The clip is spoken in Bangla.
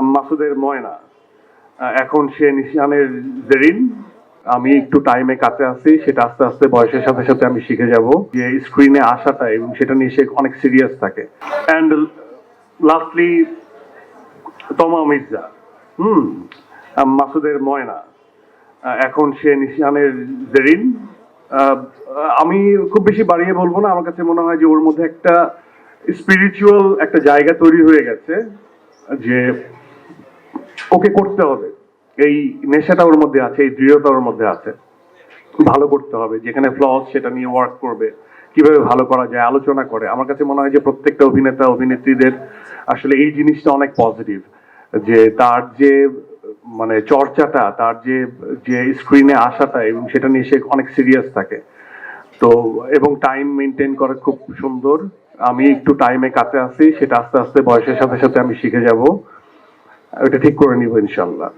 মাসুদের ময়না। এখন সে নিশানের জেরিন। আমি একটু টাইমে কাছে আছি সেটা আস্তে আস্তে বয়সের সাথে সাথে আমি শিখে যাব। যে স্ক্রিনে আসাটা এবং সেটা নিয়ে সে অনেক সিরিয়াস থাকে। অ্যান্ড লাস্টলি তমা মির্জা। হুম মাসুদের ময়না। এখন সে নিশানের জেরিন। আমি খুব বেশি বাড়িয়ে বলব না আমার কাছে মনে হয় যে ওর মধ্যে একটা স্পিরিচুয়াল একটা জায়গা তৈরি হয়ে গেছে যে ওকে করতে হবে। এই নেশাটা ওর মধ্যে আছে, এই দৃঢ়তা ওর মধ্যে আছে। ভালো করতে হবে, যেখানে ফ্লস সেটা নিয়ে ওয়ার্ক করবে, কীভাবে ভালো করা যায়, আলোচনা করে। আমার কাছে মনে হয় যে প্রত্যেকটা অভিনেতা, অভিনেত্রীদের আসলে এই জিনিসটা অনেক পজিটিভ যে তার যে মানে চর্চাটা, তার যে যে স্ক্রিনে আসাটা এবং সেটা নিয়ে সে অনেক সিরিয়াস থাকে। তো, এবং টাইম মেনটেন করা খুব সুন্দর। আমি একটু টাইমে কাছে আছি, সেটা আস্তে আস্তে বয়সের সাথে সাথে আমি শিখে যাব। ওটা ঠিক করে নিব ইনশাল্লাহ